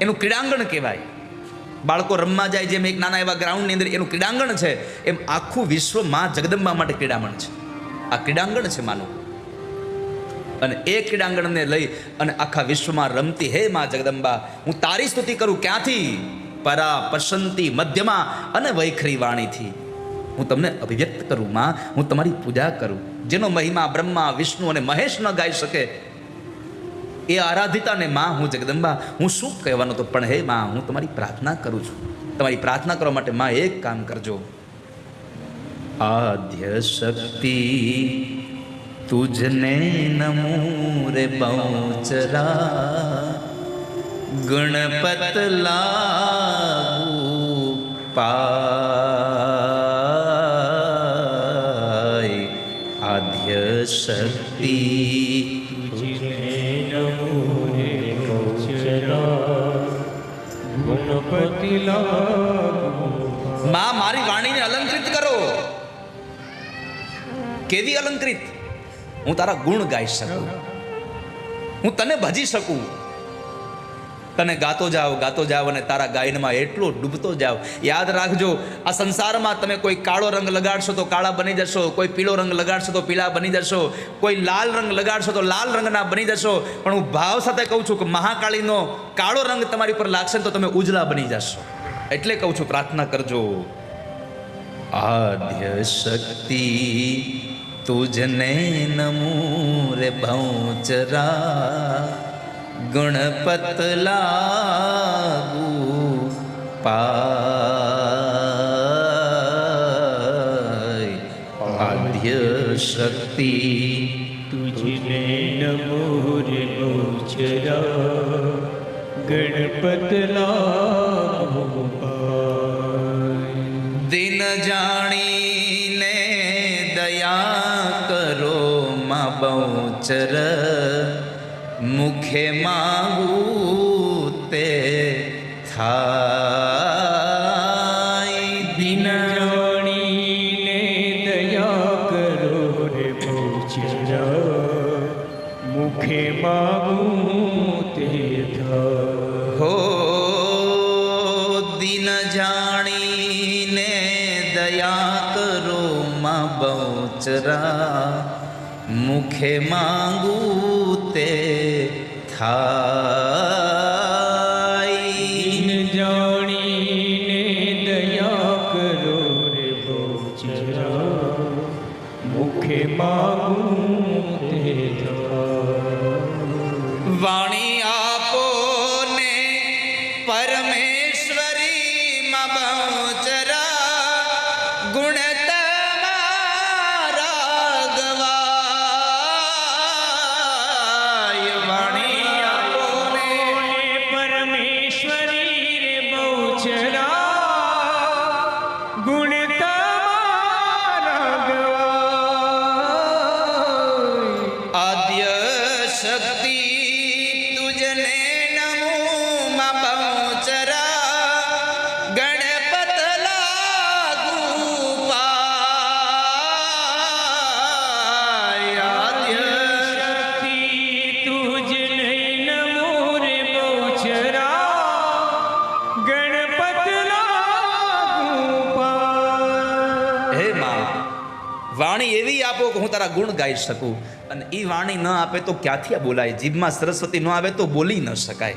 એનું ક્રીડાંગણ કહેવાય. બાળકો રમવા જાય જેમ એક નાના એવા ગ્રાઉન્ડની અંદર એનું ક્રીડાંગણ છે, એમ આખું વિશ્વમાં જગદંબા માટે ક્રીડામણ છે. આ ક્રીડાંગણ છે માનું. અને એ ક્રીડાંગણને લઈ અને આખા વિશ્વમાં રમતી હે માં જગદંબા. હું તારી સ્તુતિ કરું ક્યાંથી? પરા પસંતી મધ્યમાં અને વૈખરી વાણીથી. હું તમને અભિવ્યક્ત કરું માં, હું તમારી પૂજા કરું. જેનો મહિમા બ્રહ્મા, વિષ્ણુ અને મહેશ ન ગાઈ શકે એ આરાધિતાને માં હું, જગદંબા, હું શું કહેવાનું તો પણ હે માં, હું તમારી પ્રાર્થના કરું છું. તમારી પ્રાર્થના કરવા માટે માં એક કામ કરજો. આદ્ય શક્તિ તુજને નમો રે બહુચરા. ગણપત લાગુ પાય. આદ્ય શક્તિ ગુણપતિ માં, મારી વાણીને અલંકૃત કરો. કેવી અલંકૃત? હું તારા ગુણ ગાઈ શકું. હું તને ભજી શકું. તને ગાતો જાઓ ગાતો જાઓ અને તારા ગાયનમાં એટલો ડૂબતો જાઓ. યાદ રાખજો, આ સંસારમાં તમે કોઈ કાળો રંગ લગાડશો તો કાળા બની જશો, કોઈ પીળો રંગ લગાડશો તો પીળા બની જશો, કોઈ લાલ રંગ લગાડશો તો લાલ રંગના બની જશો. પણ હું ભાવ સાથે કહું છું કે મહાકાળીનો કાળો રંગ તમારી પર લાગશે તો તમે ઉજળા બની જશો. એટલે કહું છું, પ્રાર્થના કરજો. આદ્ય શક્તિ નમો રે ભૌચરા ગણપત લાગુ પાય. આદ્ય શક્તિ તુજને નમો રે ગોચરા. ગણપત લાગુ. દિન જાણીને દયા કરો માં બહુચર મુખે માગું તે થાય. દિન જાણીને દયા કરો રે ગોચરા મુખે માગું તે થાય હો દિન જાણીને દયા કરો માં બહુચરા. મુખે માંગુ તે થાય જાણીને દયા કરો રે ગોચરા મુખે માગું તે વાણી આપો ને પરમેશ્વરી માં વાણી એવી આપો કે હું તારા ગુણ ગાઈ શકું. અને એ વાણી ન આપે તો ક્યાંથી બોલાય? જીભમાં સરસ્વતી ન આવે તો બોલી ન શકાય.